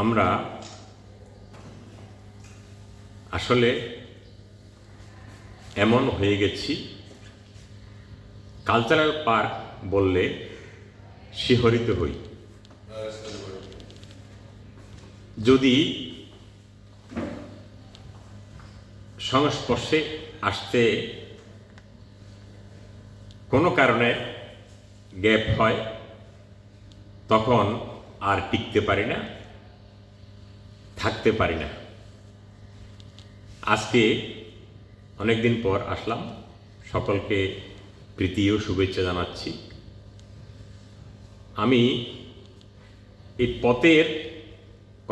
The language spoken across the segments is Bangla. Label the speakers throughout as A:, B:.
A: আমরা আসলে এমন হয়ে গেছি, কালচারাল পার্ক বললে শিহরিত হই। যদি সংস্পর্শে আসতে কোনো কারণে গ্যাপ হয়, তখন আর টিকতে পারি না, থাকতে পারি না। আজকে অনেক দিন পর আসলাম, সকলকে প্রীতি ও শুভেচ্ছা জানাচ্ছি। আমি এই পথের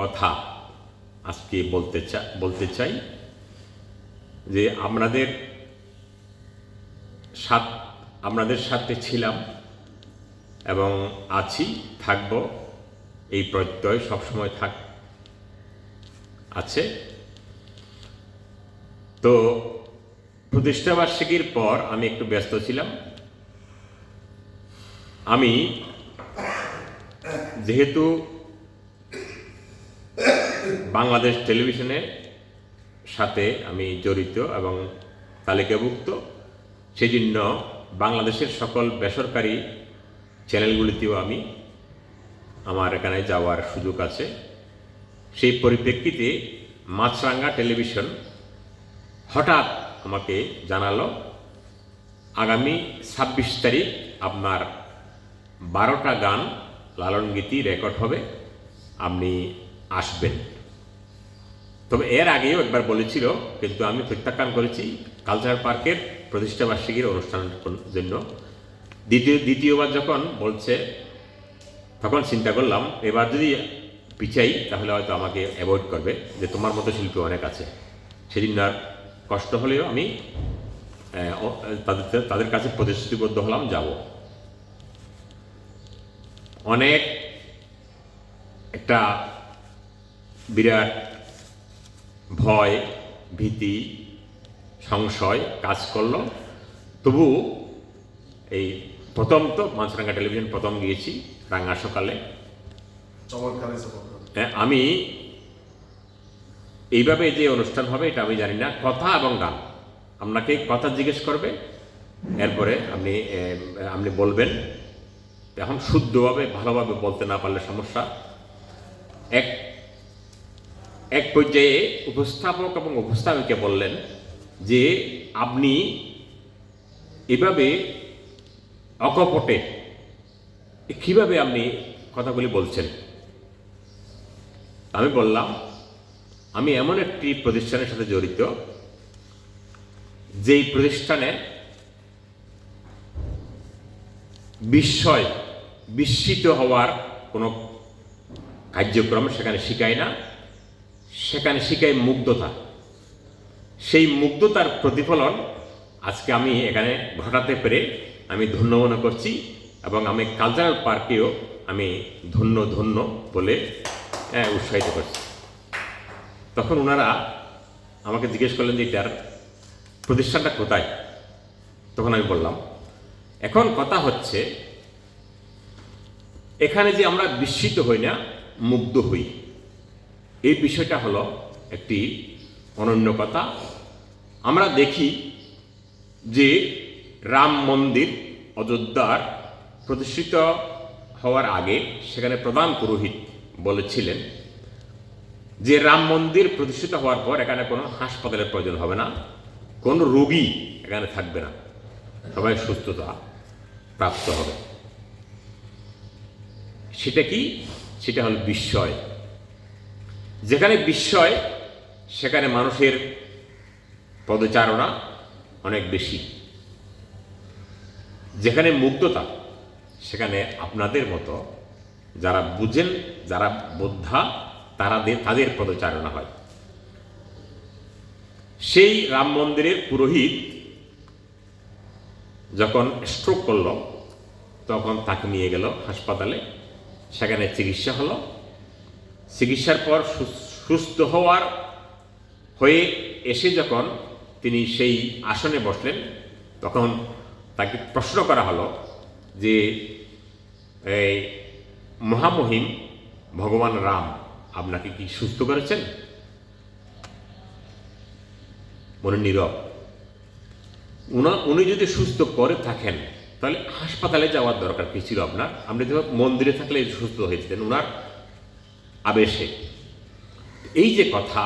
A: কথা আজকে বলতে চা, বলতে চাই যে আপনাদের সাথ আপনাদের সাথে ছিলাম এবং আছি, থাকব, এই প্রত্যয় সবসময় থাক, আছে। তো প্রতিষ্ঠাবার্ষিকীর পর আমি একটু ব্যস্ত ছিলাম। আমি যেহেতু বাংলাদেশ টেলিভিশনের সাথে আমি জড়িত এবং তালিকাভুক্ত সেই জন্য বাংলাদেশের সকল বেসরকারি চ্যানেলগুলিতেও আমি আমার এখানে যাওয়ার সুযোগ আছে। সেই পরিপ্রেক্ষিতে মাছরাঙ্গা টেলিভিশন হঠাৎ আমাকে জানালো, আগামী ছাব্বিশ তারিখ আপনার বারোটা গান লালন গীতি রেকর্ড হবে, আপনি আসবেন। তবে এর আগেও একবার বলেছিল, কিন্তু আমি প্রত্যাখ্যান করেছি কালচারাল পার্কের প্রতিষ্ঠাবার্ষিকীর অনুষ্ঠানের জন্য। দ্বিতীয়, দ্বিতীয়বার যখন বলছে, তখন চিন্তা করলাম, এবার যদি পিছাই, তাহলে হয়তো আমাকে অ্যাভয়েড করবে যে তোমার মতো শিল্পী অনেক আছে। সেদিন আর কষ্ট হলেও আমি তাদের তাদের কাছে প্রতিশ্রুতিবদ্ধ হলাম, যাব। অনেক একটা বিরাট ভয়, ভীতি, সংশয় কাজ করল। তবু এই প্রথম তো মাছরাঙ্গা টেলিভিশন প্রথম গিয়েছি রাঙা সকালে। হ্যাঁ, আমি এইভাবে যে অনুষ্ঠান হবে এটা আমি জানি না কথা এবং গান। আপনাকে কথা জিজ্ঞেস করবে এরপরে আপনি আপনি বলবেন। এখন শুদ্ধভাবে ভালোভাবে বলতে না পারলে সমস্যা। এক এক পর্যায়ে উপস্থাপক এবং উপস্থাপিকা বললেন যে আপনি এভাবে অকপটে। কীভাবে আপনি কথাগুলি বলছেন? আমি বললাম, আমি এমন একটি প্রতিষ্ঠানের সাথে জড়িত, যেই প্রতিষ্ঠানে বিস্ময়, বিস্মিত হওয়ার কোনো কার্যক্রম সেখানে শিখায় না। সেখানে শিখায় মুগ্ধতা। সেই মুগ্ধতার প্রতিফলন আজকে আমি এখানে ঘটাতে পেরে আমি ধন্য মনে করছি এবং আমি কালচারাল পার্কেও আমি ধন্য ধন্য বলে উৎসাহিত করছি। তখন ওনারা আমাকে জিজ্ঞেস করলেন যে, এটার প্রতিষ্ঠানটা কোথায়? তখন আমি বললাম, এখন কথা হচ্ছে, এখানে যে আমরা বিস্মিত হই না, মুগ্ধ হই। এই বিষয়টা হলো একটি অনন্য কথা। আমরা দেখি যে রাম মন্দির অযোধ্যার প্রতিষ্ঠিত হওয়ার আগে সেখানে প্রধান পুরোহিত বলেছিলেন যে রাম মন্দির প্রতিষ্ঠিত হওয়ার পর এখানে কোনো হাসপাতালের প্রয়োজন হবে না, কোনো রোগী এখানে থাকবে না। সবাই সুস্থতা প্রাপ্ত হবে। সেটা কি? সেটা হল বিস্ময়। যেখানে বিস্ময়, সেখানে মানুষের পদচারণা অনেক বেশি। যেখানে মুগ্ধতা, সেখানে আপনাদের মতো যারা বুঝেন, যারা বোদ্ধা, তারা তাদের পদচারণা হয়। সেই রাম মন্দিরের পুরোহিত যখন স্ট্রোক করল, তখন তাকে নিয়ে গেল হাসপাতালে। সেখানে চিকিৎসা হলো। চিকিৎসার পর সুস্থ হওয়ার হয়ে এসে যখন তিনি সেই আসনে বসলেন, তখন তাকে প্রশ্ন করা হলো যে, এই মহামহিম ভগবান রাম আপনাকে কি সুস্থ করেছেন? মনে নীরব। উনা যদি সুস্থ করে থাকেন, তাহলে হাসপাতালে যাওয়ার দরকার কি ছিল আপনার? আপনি তো মন্দিরে থাকলে সুস্থ হয়েছিলেন, উনার আবেশে। এই যে কথা,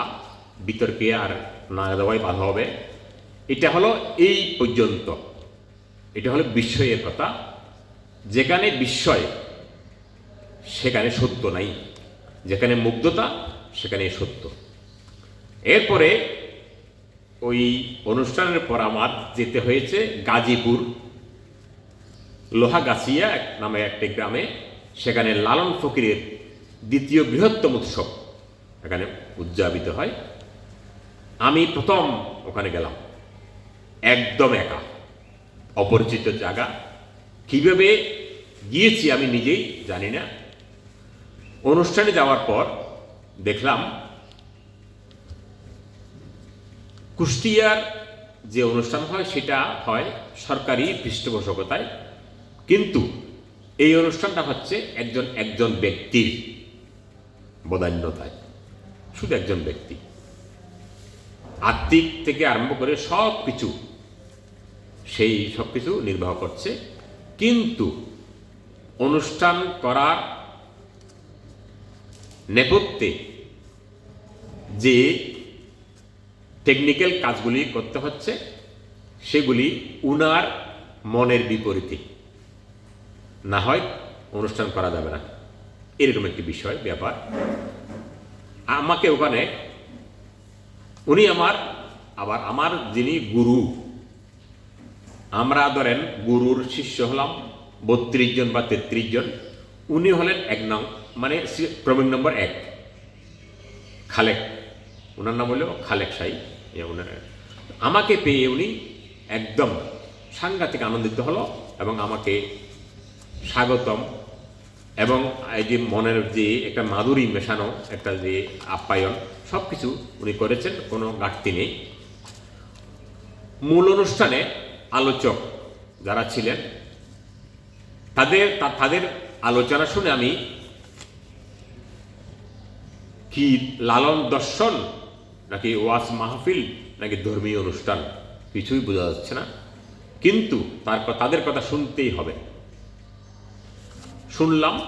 A: বিতর্কে আর না দেওয়াই বাধা হবে, এটা হলো এই পর্যন্ত। এটা হলো বিস্ময়ের কথা। যেখানে বিস্ময়, সেখানে সত্য নাই। যেখানে মুগ্ধতা, সেখানে সত্য। এরপরে ওই অনুষ্ঠানের পর আমার যেতে হয়েছে গাজীপুর, লোহাগাছিয়া নামে একটি গ্রামে। সেখানে লালন ফকিরের দ্বিতীয় বৃহত্তম উৎসব এখানে উদযাপিত হয়। আমি প্রথম ওখানে গেলাম। একদম একা। অপরিচিত জায়গা। কীভাবে গিয়েছি আমি নিজেই জানি না। অনুষ্ঠানে যাওয়ার পর দেখলাম, কুষ্টিয়ার যে অনুষ্ঠান হয়, সেটা হয় সরকারি পৃষ্ঠপোষকতায়। কিন্তু এই অনুষ্ঠানটা হচ্ছে একজন একজন ব্যক্তির বদান্যতায়। শুধু একজন ব্যক্তি। আর্থিক থেকে আরম্ভ করে সব কিছু সেই সব কিছু নির্বাহ করছে। কিন্তু অনুষ্ঠান করার নেপথ্যে যে টেকনিক্যাল কাজগুলি করতে হচ্ছে, সেগুলি উনার মনের বিপরীতে। না হয় অনুষ্ঠান করা যাবে না। এরকম একটি বিষয়, ব্যাপার। আমাকে ওখানে উনি আমার, আবার আমার যিনি গুরু আমরা ধরেন গুরুর শিষ্য হলাম, বত্রিশ জন বা তেত্রিশ জন। উনি হলেন এক নং মানে প্রবীণ নম্বর এক। খালেক। ওনার নাম হলো খালেক সাই। ওনার আমাকে পেয়ে উনি একদম সাংঘাতিক আনন্দিত হলো এবং আমাকে স্বাগতম এবং এই যে মনের যে একটা মাধুরী মেশানো, একটা যে আপ্যায়ন সব কিছু উনি করেছেন, কোনো ঘাটতি নেই। মূল অনুষ্ঠানে আলোচক যারা ছিলেন, তাদের তাদের আলোচনা শুনে আমি কি লালন দর্শন নাকি ওয়াজ মাহফিল নাকি ধর্মীয় অনুষ্ঠান কিছুই বোঝা যাচ্ছে না। কিন্তু তার ক- তাদের কথা শুনতেই হবে। শুনলাম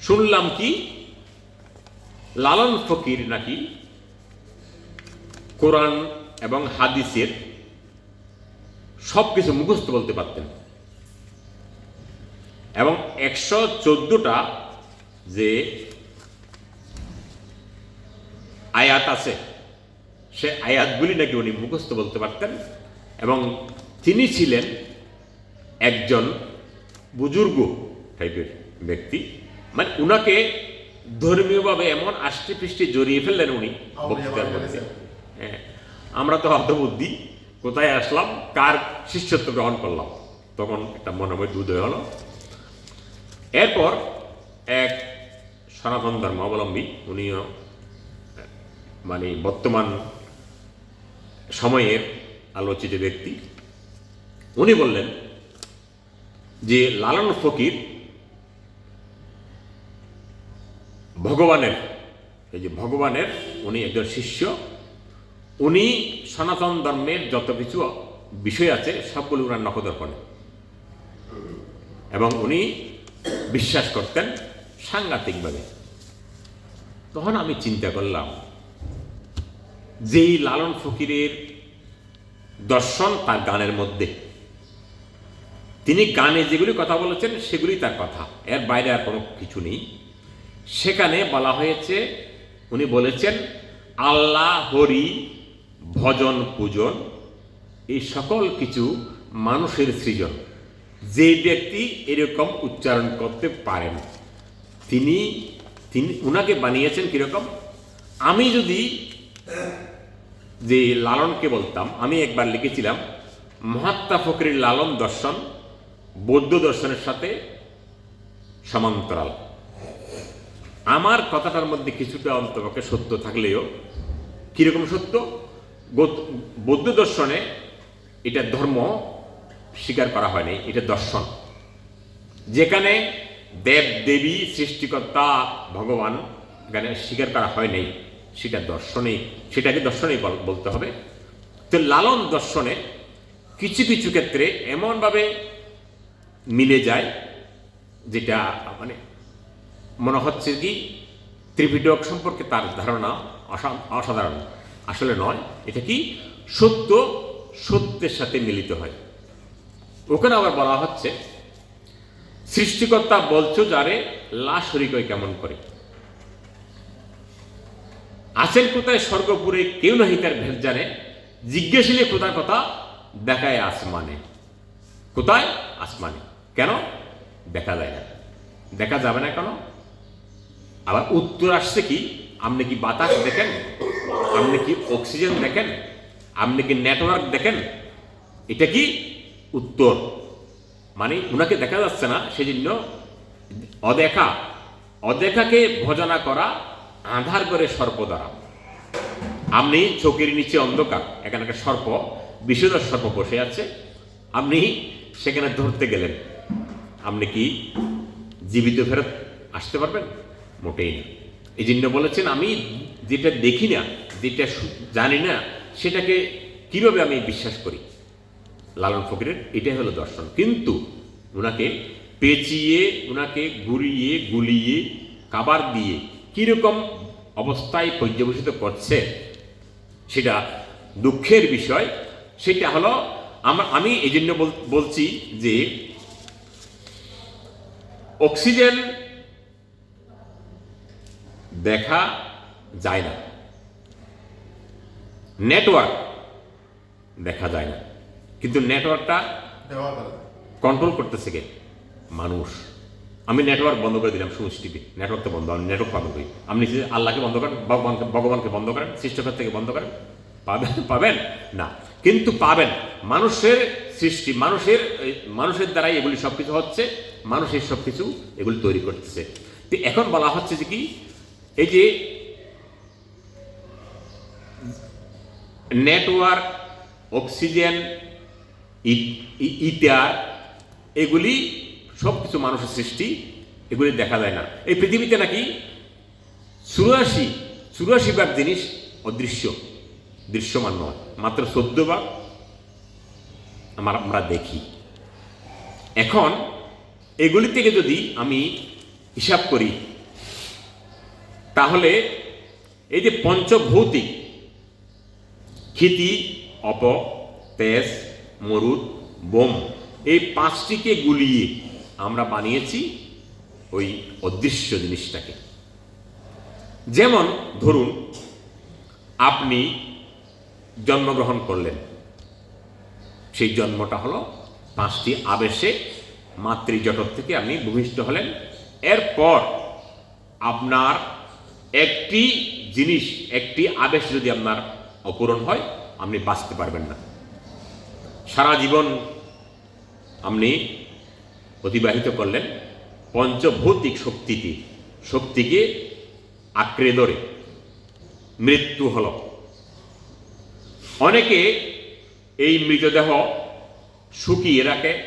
A: শুনলাম কি? লালন ফকির নাকি কোরআন এবং হাদিসের সব কিছু মুখস্থ বলতে পারতেন। এবং একশো চোদ্দটা যে আয়াত আছে সে আয়াতগুলি নাকি উনি মুখস্থ বলতে পারতেন এবং তিনি ছিলেন একজন বুজুর্গ টাইপের ব্যক্তি। মানে উনাকে ধর্মীয়ভাবে এমন আষ্টে পৃষ্ঠে জড়িয়ে ফেললেন উনি বক্তৃতার মধ্যে। হ্যাঁ আমরা তো হতবুদ্ধি কোথায় আসলাম? কার শিষ্যত্ব গ্রহণ করলাম? তখন একটা মনে মনোময় উদয় হলো। এরপর এক সনাতন ধর্মাবলম্বী উনিও মানে বর্তমান সময়ের আলোচিত ব্যক্তি, উনি বললেন যে, লালন ফকির ভগবানের, এই যে ভগবানের, উনি একজন শিষ্য উনি সনাতন ধর্মের যত কিছু বিষয় আছে, সবগুলো ওনার নখদর্পণে। এবং উনি বিশ্বাস করতেন সাংঘাতিকভাবে। তখন আমি চিন্তা করলাম, যেই লালন ফকিরের দর্শন তার গানের মধ্যে। তিনি গানে যেগুলি কথা বলেছেন, সেগুলি তার কথা। এর বাইরে আর কোনো কিছু নেই। সেখানে বলা হয়েছে, উনি বলেছেন, আল্লাহ হরি ভজন, পূজন, এই সকল কিছু মানুষের সৃজন। যে ব্যক্তি এরকম উচ্চারণ করতে পারেন তিনি তিনি উনাকে বানিয়েছেন কীরকম? আমি যদি যে লালনকে বলতাম, আমি একবার লিখেছিলাম, মহাত্মা ফকরির লালন দর্শন, বৌদ্ধ দর্শনের সাথে সমান্তরাল। আমার কথাটার মধ্যে কিছুটা অন্তপক্ষে সত্য থাকলেও কীরকম সত্য? বৌদ্ধ দর্শনে এটা ধর্ম স্বীকার করা হয়নি, এটা দর্শন। যেখানে দেব, দেবী, সৃষ্টিকর্তা, ভগবান এখানে স্বীকার করা হয় নাই সেটা দর্শনে, সেটাকে দর্শনেই বল- বলতে হবে। তো লালন দর্শনে কিছু কিছু ক্ষেত্রে এমনভাবে মিলে যায়, যেটা মানে মনে হচ্ছে কি ত্রিপিটক সম্পর্কে তার ধারণা অসাধারণ। আসলে নয়, এটা কি? সত্য, সত্যের সাথে মিলিত হয়। ওখানে আবার বলা হচ্ছে, সৃষ্টিকর্তা বলছো যারে, লাশ হরিকয় কেমন করে? আছেন কোথায় স্বর্গপুরে কেউ নাহি তার ভেদ জানে, জিজ্ঞাসিলে কোথায় কথা দেখায় আসমানে। কোথায়? আসমানে। কেন? দেখা যায় না। দেখা যাবে না কেন? আবার উত্তর আসছে কি? আপনি কি বাতাস দেখেন? আপনি কি অক্সিজেন দেখেন? আপনি কি নেটওয়ার্ক দেখেন? এটা কি উত্তর? মানে উনাকে দেখা যাচ্ছে না, সেজন্য অদেখা। অদেখাকে ভজনা করা, আধার করে সর্প দ্বারা। আপনি চোখের নিচে অন্ধকার, এখানে একটা সর্প বিষধর সর্প বসে আছে। আপনি সেখানে ধরতে গেলেন। আপনি কি জীবিত ফেরত আসতে পারবেন? মোটেই না। এই জন্য বলেছেন, আমি যেটা দেখি না, যেটা জানি না, সেটাকে কীভাবে আমি বিশ্বাস করি? লালন ফকিরের এটাই হলো দর্শন। কিন্তু ওনাকে পেঁচিয়ে ওনাকে ঘুরিয়ে গুলিয়ে, কাবার দিয়ে কীরকম অবস্থায় পর্যবেসিত করছে, সেটা দুঃখের বিষয়। সেটা হলো আমি এই জন্য বল- বলছি যে অক্সিজেন দেখা যায় না। নেটওয়ার্ক দেখা যায় না। কিন্তু নেটওয়ার্কটা কন্ট্রোল করতেছে কে? মানুষ। আমি নেটওয়ার্ক বন্ধ করে দিলাম সুমিস টিভি নেটওয়ার্ক তো বন্ধ আমি নেটওয়ার্ক পাবো কই আপনি আল্লাহকে বন্ধ করেন ভগবানকে ভগবানকে বন্ধ করেন সৃষ্টিকর থেকে বন্ধ করেন পাবেন পাবেন? না। কিন্তু পাবেন। মানুষের সৃষ্টি মানুষের মানুষের দ্বারাই এগুলি সব কিছু হচ্ছে মানুষের সব কিছু এগুলি তৈরি করতেছে। তো এখন বলা হচ্ছে যে কি? এই যে নেটওয়ার্ক অক্সিজেন ই- ই- ইটার এগুলি সব কিছু মানুষের সৃষ্টি, এগুলি দেখা যায় না। এই পৃথিবীতে নাকি চুরাশি চুরাশি ভাগ জিনিস অদৃশ্য, দৃশ্যমান নয়। মাত্র চোদ্দ ভাগ আমার, আমরা দেখি। এখন এগুলি থেকে যদি আমি হিসাব করি, তাহলে এই যে পঞ্চভৌতিক ক্ষিতি, অপ, তেজ, মরুদ, বোম। এই পাঁচটিকে গুলিয়ে আমরা বানিয়েছি ওই অদৃশ্য জিনিসটাকে। যেমন ধরুন, আপনি জন্মগ্রহণ করলেন। সেই জন্মটা হলো পাঁচটি আবেশে মাতৃজঠর থেকে আপনি ভূমিষ্ঠ হলেন। এরপর আপনার একটি জিনিস, একটি আবেশ যদি আপনার অপূরণ হয়, আপনি বাঁচতে পারবেন না। সারা জীবন আপনি অতিবাহিত করলেন পঞ্চভৌতিক শক্তিকে শক্তিকে আঁকড়ে ধরে। মৃত্যু হল। অনেকে এই মৃতদেহ শুকিয়ে রাখে,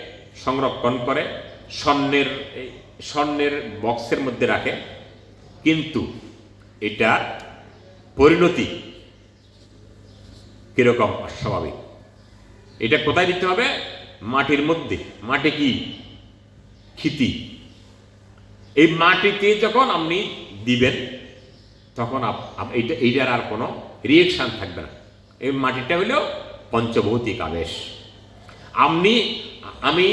A: সংরক্ষণ করে, স্বর্ণের স্বর্ণের বক্সের মধ্যে রাখে। কিন্তু এটা পরিণতি কীরকম? অস্বাভাবিক। এটা কোথায় দিতে হবে? মাটির মধ্যে। মাটি কি? ক্ষিতি। এই মাটিতে যখন আপনি দিবেন, তখন এইটা, এইটার আর কোনো রিয়েকশন থাকবে না। এই মাটিটা হলো পঞ্চভৌতিক আবেশ। আপনি, আমি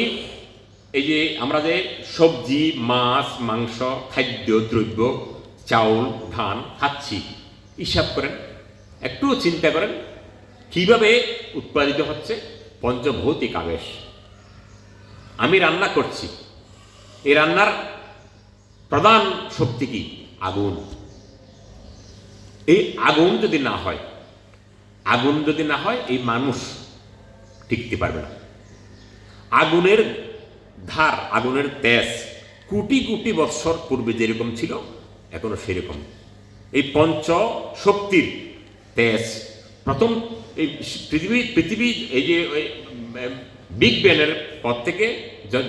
A: এই যে আমরা যে সবজি, মাছ, মাংস, খাদ্য, দ্রব্য, চাউল, ধান খাচ্ছি, হিসাব করেন। একটু চিন্তা করেন কীভাবে উৎপাদিত হচ্ছে পঞ্চভৌতিক আবেশ? আমি রান্না করছি। এই রান্নার প্রধান শক্তি কি? আগুন। এই আগুন যদি না হয়, আগুন যদি না হয়, এই মানুষ টিকতে পারবে না। আগুনের ধার, আগুনের তেজ কোটি কোটি বৎসর পূর্বে যেরকম ছিল, এখনও সেরকম। এই পঞ্চ শক্তির তেজ প্রথম এই পৃথিবী পৃথিবী, এই যে বিগ ব্যানের পর থেকে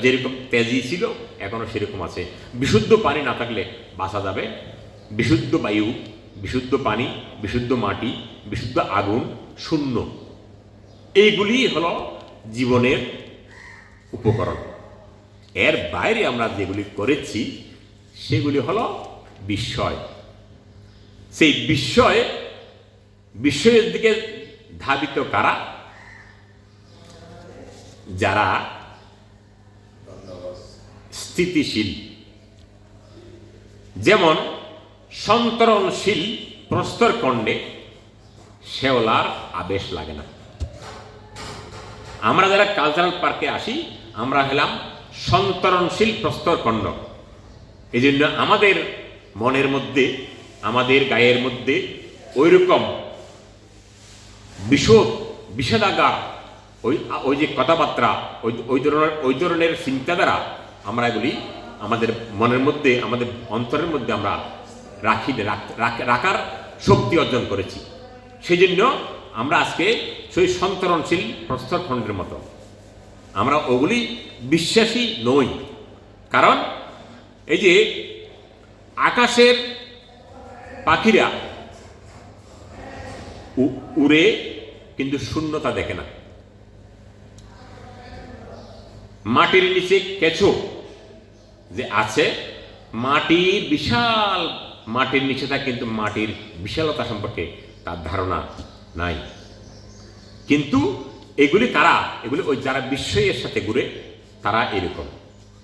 A: যেরকম তেজি ছিল এখনও সেরকম আছে। বিশুদ্ধ পানি না থাকলে বাঁচা যাবে। বিশুদ্ধ বায়ু, বিশুদ্ধ পানি, বিশুদ্ধ মাটি, বিশুদ্ধ আগুন শূন্য। এইগুলি হলো জীবনের উপকরণ। এর বাইরে আমরা যেগুলি করেছি, সেগুলি হলো বিস্ময়। সেই বিস্ময়, বিস্ময়ের দিকে ধাবিত কারা? যারা স্থিতিশীল। যেমন সন্তরণশীল প্রস্তরখণ্ডে শেওলার আবেশ লাগে না। আমরা যারা কালচারাল পার্কে আসি, আমরা হলাম সন্তরণশীল প্রস্তরখণ্ড এই জন্য আমাদের মনের মধ্যে, আমাদের গায়ের মধ্যে ওই বিষদ বিষেধাগার ওই ওই যে কথাবার্তা, ওই ওই ধরনের ওই ধরনের চিন্তাধারা আমরা এগুলি আমাদের মনের মধ্যে, আমাদের অন্তরের মধ্যে আমরা রাখি, রাখ- রাখ- রাখার শক্তি অর্জন করেছি। সেই জন্য আমরা আজকে সেই সন্তরণশীল প্রস্তরখণ্ডের মতো। আমরা ওগুলি বিশ্বাসী নই। কারণ এই যে আকাশের পাখিরা উড়ে কিন্তু শূন্যতা দেখে না। মাটির নিচে কেঁচো যে আছে, মাটির বিশাল, মাটির নিচে থাকে কিন্তু মাটির বিশালতা সম্পর্কে তার ধারণা নাই। কিন্তু এগুলি তারা এগুলি ওই যারা বিস্ময়ের সাথে ঘুরে, তারা এরকম।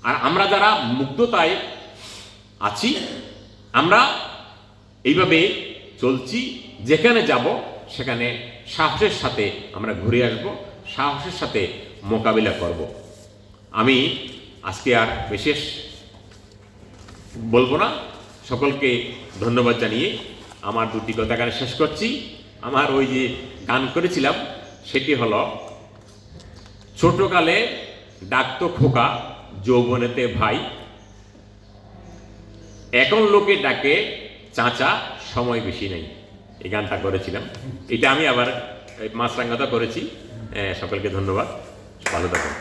A: আর আমরা যারা মুগ্ধতায় আছি, আমরা এইভাবে চলছি, যেখানে যাব সেখানে সাহসের সাথে আমরা ঘুরে আসব, সাহসের সাথে মোকাবিলা করব। আমি আজকে আর বিশেষ বলব না, সকলকে ধন্যবাদ জানিয়ে আমার দুটি কথা এখানে শেষ করছি। আমার ওই যে গান করেছিলাম, সেটি হলো, ছোটকালে ডাকতো খোকা যৌবনেতে ভাই, এখন লোকে ডাকে চাচা, সময় বেশি নেই। এই গানটা করেছিলাম। এটা আমি আবার মাছরাঙ্গাতা করেছি। সকলকে ধন্যবাদ। ভালো থাকুন।